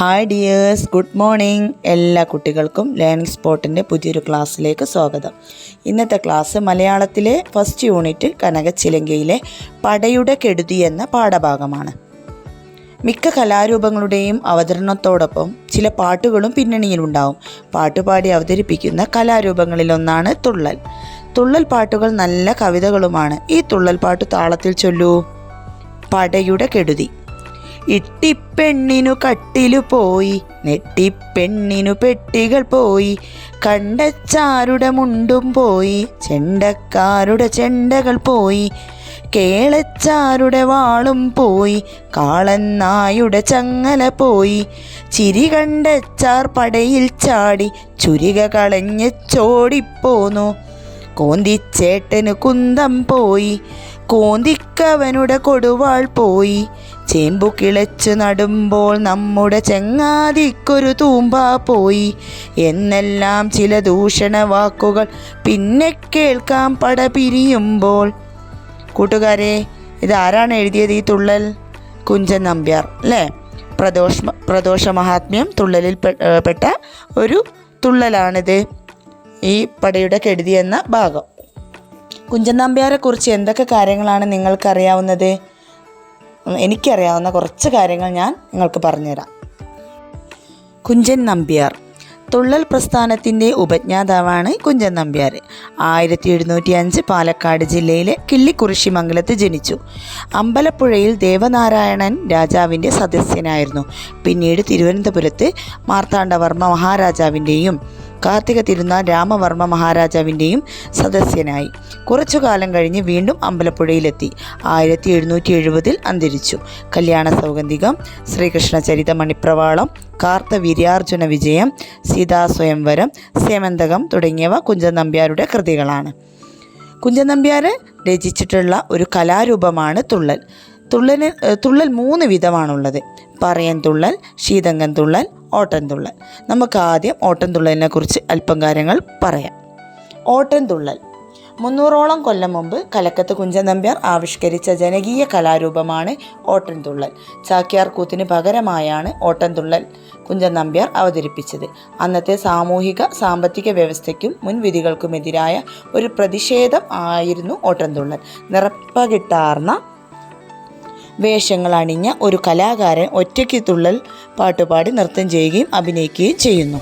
Hi dears good morning എല്ലാ കുട്ടികൾക്കും learning സ്പോട്ടിന്റെ പുതിയൊരു ക്ലാസ്സിലേക്ക് സ്വാഗതം. ഇന്നത്തെ ക്ലാസ് മലയാളത്തിലെ ഫസ്റ്റ് യൂണിറ്റ് കനകച്ചിലങ്കയിലെ പടയുടെ കെടുതി എന്ന പാഠഭാഗമാണ്. മിക്ക കലാരൂപങ്ങളുടെയും അവതരണത്തോടൊപ്പം ചില പാട്ടുകളും പിന്നണിയിലുണ്ടാവും പാട്ടുപാടി അവതരിപ്പിക്കുന്ന കലാരൂപങ്ങളിലൊന്നാണ് തുള്ളൽ. തുള്ളൽ പാട്ടുകൾ നല്ല കവിതകളുമാണ്. ഈ തുള്ളൽ പാട്ട് താളത്തിൽ ചൊല്ലൂ. പടയുടെ കെടുതി. ഇട്ടിപ്പെണ്ണിനു കട്ടിലു പോയി നെട്ടിപ്പെണ്ണിനു പെട്ടികൾ പോയി കണ്ടച്ചാരുടെ മുണ്ടും പോയി ചെണ്ടക്കാരുടെ ചെണ്ടകൾ പോയി കേളച്ചാരുടെ വാളും പോയി കാളന്നായുടെ ചങ്ങല പോയി ചിരി കണ്ടച്ചാർ പടയിൽ ചാടി ചുരിക കളഞ്ഞ് ചോടിപ്പോന്നു. കോന്തിച്ചേട്ടന് കുന്തം പോയി. കോന്തിക്കവനുടെ കൊടുവാൾ പോയി. ചേമ്പു കിളച്ചു നടുമ്പോൾ നമ്മുടെ ചെങ്ങാതിക്കൊരു തൂമ്പ പോയി. എന്നെല്ലാം ചില ദൂഷണ വാക്കുകൾ പിന്നെ കേൾക്കാം പട പിരിയുമ്പോൾ. കൂട്ടുകാരെ ഇതാരാണ് എഴുതിയത് ഈ തുള്ളൽ? കുഞ്ചൻ നമ്പ്യാർ അല്ലേ? പ്രദോഷ പ്രദോഷ മഹാത്മ്യം തുള്ളലിൽ പെട്ട ഒരു തുള്ളലാണിത്. ഈ പടയുടെ കെടുതി എന്ന ഭാഗം. കുഞ്ചൻ നമ്പ്യാരെ കുറിച്ച് എന്തൊക്കെ കാര്യങ്ങളാണ് നിങ്ങൾക്കറിയാവുന്നത്? എനിക്കറിയാവുന്ന കുറച്ച് കാര്യങ്ങൾ ഞാൻ നിങ്ങൾക്ക് പറഞ്ഞുതരാം. കുഞ്ചൻ നമ്പ്യാർ തുള്ളൽ പ്രസ്ഥാനത്തിന്റെ ഉപജ്ഞാതാവാണ് കുഞ്ചൻ നമ്പ്യാർ ആയിരത്തി എഴുന്നൂറ്റി അഞ്ച് പാലക്കാട് ജില്ലയിലെ കിള്ളിക്കുറിശി മംഗലത്ത് ജനിച്ചു. അമ്പലപ്പുഴയിൽ ദേവനാരായണൻ രാജാവിന്റെ സദസ്യനായിരുന്നു. പിന്നീട് തിരുവനന്തപുരത്ത് മാർത്താണ്ഡവർമ്മ മഹാരാജാവിന്റെയും കാർത്തിക തിരുനാൾ രാമവർമ്മ മഹാരാജാവിന്റെയും സദസ്യനായി. കുറച്ചു കാലം കഴിഞ്ഞ് വീണ്ടും അമ്പലപ്പുഴയിലെത്തി. ആയിരത്തി എഴുന്നൂറ്റി എഴുപതിൽ അന്തരിച്ചു. കല്യാണ സൗഗന്ധികം ശ്രീകൃഷ്ണ ചരിത മണിപ്രവാളം കാർത്ത വിര്യാർജുന വിജയം സീതാ സ്വയംവരം സേമന്തകം തുടങ്ങിയവ കുഞ്ചൻ നമ്പ്യാരുടെ കൃതികളാണ്. കുഞ്ചൻ നമ്പ്യാർ രചിച്ചിട്ടുള്ള ഒരു കലാരൂപമാണ് തുള്ളൽ. തുള്ളൽ തുള്ളൽ മൂന്ന് വിധമാണുള്ളത്. പറയൻ തുള്ളൽ ശീതങ്കൻ തുള്ളൽ ഓട്ടൻ നമുക്കാദ്യം നമുക്ക് ആദ്യം ഓട്ടൻ തുള്ളലിനെ കുറിച്ച് അല്പം കാര്യങ്ങൾ പറയാം. ഓട്ടൻതുള്ളൽ മുന്നൂറോളം കൊല്ലം മുമ്പ് കലക്കത്ത് കുഞ്ചൻ നമ്പ്യാർ ആവിഷ്കരിച്ച ജനകീയ കലാരൂപമാണ് ഓട്ടൻതുള്ളൽ ചാക്യാർകൂത്തിന് പകരമായാണ് ഓട്ടൻതുള്ളൽ കുഞ്ചൻ നമ്പ്യാർ അവതരിപ്പിച്ചത്. അന്നത്തെ സാമൂഹിക സാമ്പത്തിക വ്യവസ്ഥയ്ക്കും മുൻവിധികൾക്കുമെതിരായ ഒരു പ്രതിഷേധം ആയിരുന്നു ഓട്ടൻതുള്ളൽ നിറപ്പകിട്ടാർന്ന വേഷങ്ങൾ അണിഞ്ഞ ഒരു കലാകാരൻ ഒറ്റയ്ക്ക് തുള്ളൽ പാട്ടുപാടി നൃത്തം ചെയ്യുകയും അഭിനയിക്കുകയും ചെയ്യുന്നു.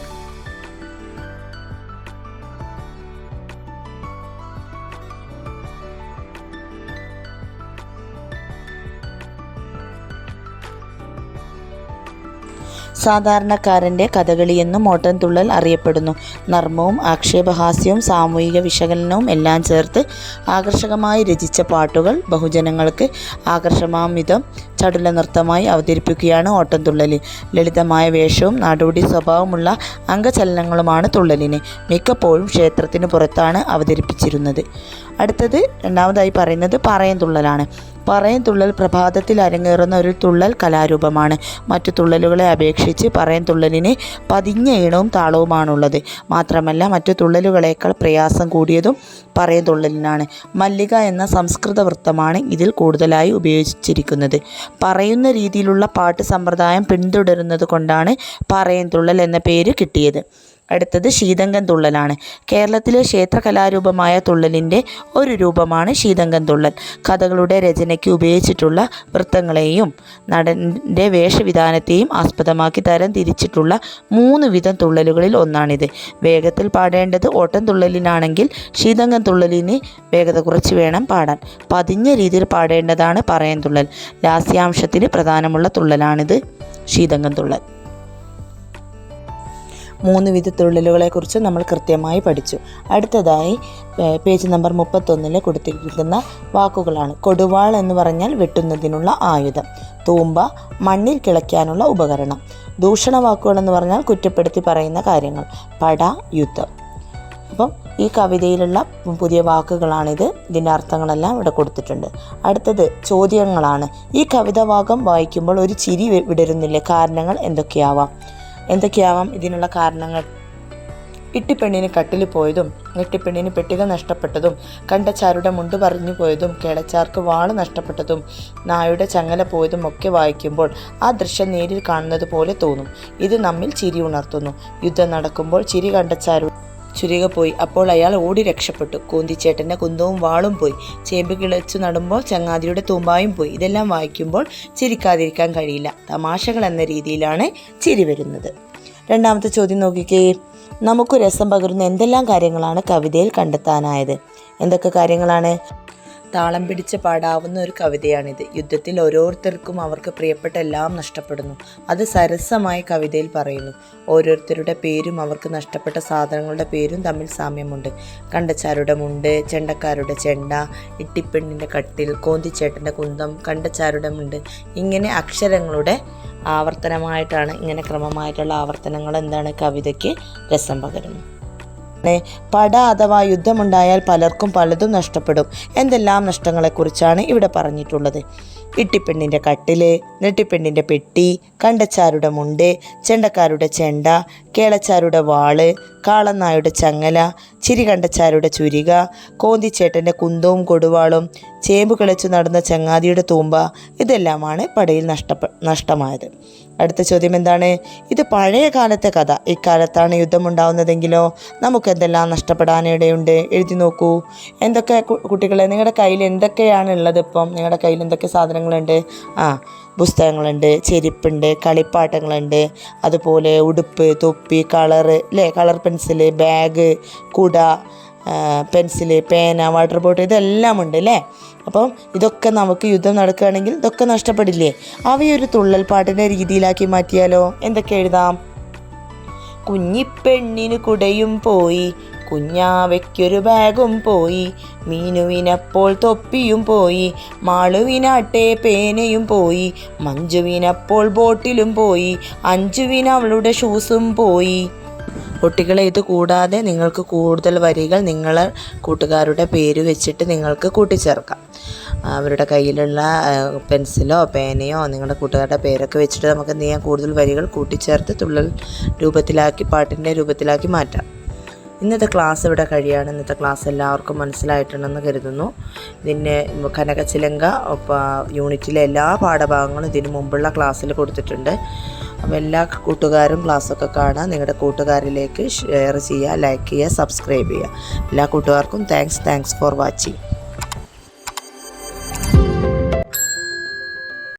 സാധാരണക്കാരന്റെ കഥകളിയെന്നും ഓട്ടൻതുള്ളൽ അറിയപ്പെടുന്നു. നർമ്മവും ആക്ഷേപഹാസ്യവും സാമൂഹിക വിശകലനവും എല്ലാം ചേർത്ത് ആകർഷകമായി രചിച്ച പാട്ടുകൾ ബഹുജനങ്ങൾക്ക് ആകർഷമാമിതം ചടുല നൃത്തമായി അവതരിപ്പിക്കുകയാണ് ഓട്ടൻതുള്ളൽ ലളിതമായ വേഷവും നാടോടി സ്വഭാവമുള്ള അംഗചലനങ്ങളുമാണ് തുള്ളലിന് മിക്കപ്പോഴും ക്ഷേത്രത്തിന് പുറത്താണ് അവതരിപ്പിച്ചിരുന്നത്. അടുത്തത് രണ്ടാമതായി പറയുന്നത് പറയൻ തുള്ളലാണ്. പറയൻ തുള്ളൽ പ്രഭാതത്തിൽ അരങ്ങേറുന്ന ഒരു തുള്ളൽ കലാരൂപമാണ്. മറ്റു തുള്ളലുകളെ അപേക്ഷിച്ച് പറയൻ തുള്ളലിന് പതിഞ്ഞ ഈണവും താളവുമാണുള്ളത്. മാത്രമല്ല മറ്റു തുള്ളലുകളേക്കാൾ പ്രയാസം കൂടിയതും പറയൻ തുള്ളലിനാണ്. മല്ലിക എന്ന സംസ്കൃത വൃത്തമാണ് ഇതിൽ കൂടുതലായി ഉപയോഗിച്ചിരിക്കുന്നത്. പറയുന്ന രീതിയിലുള്ള പാട്ട് സമ്പ്രദായം പിന്തുടരുന്നത് കൊണ്ടാണ് പറയൻ തുള്ളൽ എന്ന പേര് കിട്ടിയത്. അടുത്തത് ശീതങ്കം തുള്ളലാണ്. കേരളത്തിലെ ക്ഷേത്ര കലാരൂപമായ തുള്ളലിന്റെ ഒരു രൂപമാണ് ശീതങ്കം തുള്ളൽ. കഥകളുടെ രചനയ്ക്ക് ഉപയോഗിച്ചിട്ടുള്ള വൃത്തങ്ങളെയും നടന്റെ വേഷവിധാനത്തെയും ആസ്പദമാക്കി തരം തിരിച്ചിട്ടുള്ള മൂന്ന് വിധം തുള്ളലുകളിൽ ഒന്നാണിത്. വേഗത്തിൽ പാടേണ്ടത് ഓട്ടം തുള്ളലിനാണെങ്കിൽ ശീതങ്കം തുള്ളലിന് വേഗത കുറച്ച് വേണം പാടാൻ. പതിഞ്ഞ രീതിയിൽ പാടേണ്ടതാണ് പറയൻ തുള്ളൽ. ലാസ്യാംശത്തിന് പ്രധാനമുള്ള തുള്ളലാണിത് ശീതങ്കം തുള്ളൽ. മൂന്ന് വിധ തുള്ളലുകളെക്കുറിച്ച് നമ്മൾ കൃത്യമായി പഠിച്ചു. അടുത്തതായി പേജ് നമ്പർ മുപ്പത്തൊന്നിൽ കൊടുത്തിരിക്കുന്ന വാക്കുകളാണ്. കൊടുവാൾ എന്ന് പറഞ്ഞാൽ വെട്ടുന്നതിനുള്ള ആയുധം. തൂമ്പ മണ്ണിൽ കിളയ്ക്കാനുള്ള ഉപകരണം. ദൂഷണ വാക്കുകൾ എന്ന് പറഞ്ഞാൽ കുറ്റപ്പെടുത്തി പറയുന്ന കാര്യങ്ങൾ. പട യുദ്ധം. അപ്പം ഈ കവിതയിലുള്ള പുതിയ വാക്കുകളാണിത്. ഇതിന്റെ അർത്ഥങ്ങളെല്ലാം ഇവിടെ കൊടുത്തിട്ടുണ്ട്. അടുത്തത് ചോദ്യങ്ങളാണ്. ഈ കവിതാ ഭാഗം വായിക്കുമ്പോൾ ഒരു ചിരി വിടരുന്നില്ലേ? കാരണങ്ങൾ എന്തൊക്കെയാവാം? എന്തൊക്കെയാവാം ഇതിനുള്ള കാരണങ്ങൾ? ഇട്ടിപ്പെണ്ണിന് കട്ടിൽ പോയതും നെട്ടിപ്പെണ്ണിന് പെട്ടിക നഷ്ടപ്പെട്ടതും കണ്ടച്ചാരുടെ മുണ്ട് പറഞ്ഞു പോയതും കേളച്ചാർക്ക് വാൾ നഷ്ടപ്പെട്ടതും നായുടെ ചങ്ങല പോയതും ഒക്കെ വായിക്കുമ്പോൾ ആ ദൃശ്യം നേരിൽ കാണുന്നത് പോലെ തോന്നും. ഇത് നമ്മിൽ ചിരി ഉണർത്തുന്നു. യുദ്ധം നടക്കുമ്പോൾ ചിരി കണ്ടച്ചാരു ചുരിക പോയി. അപ്പോൾ അയാൾ ഓടി രക്ഷപ്പെട്ടു. കൂന്തിച്ചേട്ടന്റെ കുന്തവും വാളും പോയി. ചേമ്പ് കിളച്ചു നടുമ്പോൾ ചങ്ങാതിയുടെ തൂമ്പായും പോയി. ഇതെല്ലാം വായിക്കുമ്പോൾ ചിരിക്കാതിരിക്കാൻ കഴിയില്ല. തമാശകൾ എന്ന രീതിയിലാണ് ചിരി വരുന്നത്. രണ്ടാമത്തെ ചോദ്യം നോക്കിക്കേ. നമുക്ക് രസം പകരുന്ന എന്തെല്ലാം കാര്യങ്ങളാണ് കവിതയിൽ കണ്ടെത്താനായത്? എന്തൊക്കെ കാര്യങ്ങളാണ്? താളം പിടിച്ച് പാടാവുന്ന ഒരു കവിതയാണിത്. യുദ്ധത്തിൽ ഓരോരുത്തർക്കും അവർക്ക് പ്രിയപ്പെട്ട എല്ലാം നഷ്ടപ്പെടുന്നു. അത് സരസമായ കവിതയിൽ പറയുന്നു. ഓരോരുത്തരുടെ പേരും അവർക്ക് നഷ്ടപ്പെട്ട സാധനങ്ങളുടെ പേരും തമ്മിൽ സാമ്യമുണ്ട്. കണ്ടച്ചാരുടെ മുണ്ട് ചെണ്ടക്കാരുടെ ചെണ്ട ഇട്ടിപ്പെണ്ണിന്റെ കട്ടിൽ കോന്തിച്ചേട്ടന്റെ കുന്തം കണ്ടച്ചാരുടെ മുണ്ട്. ഇങ്ങനെ അക്ഷരങ്ങളുടെ ആവർത്തനമായിട്ടാണ് ഇങ്ങനെ ക്രമമായിട്ടുള്ള ആവർത്തനങ്ങൾ എന്താണ് കവിതയ്ക്ക് രസം പകരുന്നു െ പട അഥവാ യുദ്ധമുണ്ടായാൽ പലർക്കും പലതും നഷ്ടപ്പെടും. എന്തെല്ലാം നഷ്ടങ്ങളെക്കുറിച്ചാണ് ഇവിടെ പറഞ്ഞിട്ടുള്ളത്? ഇട്ടിപ്പെണ്ണിന്റെ കട്ടിൽ നെട്ടിപ്പെണ്ണിന്റെ പെട്ടി കണ്ടച്ചാരുടെ മുണ്ട് ചെണ്ടക്കാരുടെ ചെണ്ട കേളച്ചാരുടെ വാൾ കാളനായുടെ ചങ്ങല ചിരി കണ്ടച്ചാരുടെ ചുരിക കോന്തിച്ചേട്ടന്റെ കുന്തവും കൊടുവാളും ചേമ്പ് കിളച്ചു നടന്ന ചങ്ങാതിയുടെ തൂമ്പ ഇതെല്ലാമാണ് പടയിൽ നഷ്ടപ്പെ നഷ്ടമായത്. അടുത്ത ചോദ്യം എന്താണ്? ഇത് പഴയ കാലത്തെ കഥ. ഇക്കാലത്താണ് യുദ്ധമുണ്ടാവുന്നതെങ്കിലോ? നമുക്ക് എന്തെല്ലാം നഷ്ടപ്പെടാനിടയുണ്ട്? എഴുതി നോക്കൂ. എന്തൊക്കെ കുട്ടികളെ നിങ്ങളുടെ കയ്യിൽ എന്തൊക്കെയാണ് ഉള്ളത് ഇപ്പം? നിങ്ങളുടെ കയ്യിൽ എന്തൊക്കെ സാധനങ്ങളുണ്ട്? ആ പുസ്തകങ്ങളുണ്ട് ചെരുപ്പുണ്ട് കളിപ്പാട്ടങ്ങളുണ്ട്. അതുപോലെ ഉടുപ്പ് തൊപ്പി കളർ അല്ലേ കളർ പെൻസിൽ ബാഗ് കുട പെൻസിൽ പേന വാട്ടർ ബോട്ടിൽ ഇതെല്ലാം ഉണ്ട് അല്ലേ അപ്പം ഇതൊക്കെ നമുക്ക് യുദ്ധം നടക്കുകയാണെങ്കിൽ ഇതൊക്കെ നഷ്ടപ്പെടില്ലേ? അവയൊരു തുള്ളൽ പാട്ടിന്റെ രീതിയിലാക്കി മാറ്റിയാലോ? എന്തൊക്കെ എഴുതാം? കുഞ്ഞിപ്പെണ്ണിന് കുടയും പോയി കുഞ്ഞാവയ്ക്കൊരു ബാഗും പോയി മീനുവിനപ്പോൾ തൊപ്പിയും പോയി മാളുവിനാട്ടെ പേനയും പോയി മഞ്ജുവിനപ്പോൾ ബോട്ടിലും പോയി അഞ്ജുവിനവളുടെ ഷൂസും പോയി. കുട്ടികളെ ഇത് കൂടാതെ നിങ്ങൾക്ക് കൂടുതൽ വരികൾ നിങ്ങളെ കൂട്ടുകാരുടെ പേര് വെച്ചിട്ട് നിങ്ങൾക്ക് കൂട്ടിച്ചേർക്കാം. അവരുടെ കയ്യിലുള്ള പെൻസിലോ പേനയോ നിങ്ങളുടെ കൂട്ടുകാരുടെ പേരൊക്കെ വെച്ചിട്ട് നമുക്ക് എന്ത് ചെയ്യാം? കൂടുതൽ വരികൾ കൂട്ടിച്ചേർത്ത് തുള്ളൽ രൂപത്തിലാക്കി പാട്ടിന്റെ രൂപത്തിലാക്കി മാറ്റാം. ഇന്നത്തെ ക്ലാസ് ഇവിടെ കഴിയാണ്. ഇന്നത്തെ ക്ലാസ് എല്ലാവർക്കും മനസ്സിലായിട്ടുണ്ടെന്ന് കരുതുന്നു. ഇതിന്റെ കനകച്ചിലങ്ക യൂണിറ്റിലെ എല്ലാ പാഠഭാഗങ്ങളും ഇതിന് മുമ്പുള്ള ക്ലാസ്സിൽ കൊടുത്തിട്ടുണ്ട്. അപ്പോൾ എല്ലാ കൂട്ടുകാരും ക്ലാസ്സൊക്കെ കാണുക. നിങ്ങളുടെ കൂട്ടുകാരിലേക്ക് ഷെയർ ചെയ്യുക ലൈക്ക് ചെയ്യുക സബ്സ്ക്രൈബ് ചെയ്യുക. എല്ലാ കൂട്ടുകാർക്കും താങ്ക്സ് താങ്ക്സ് ഫോർ വാച്ചിങ്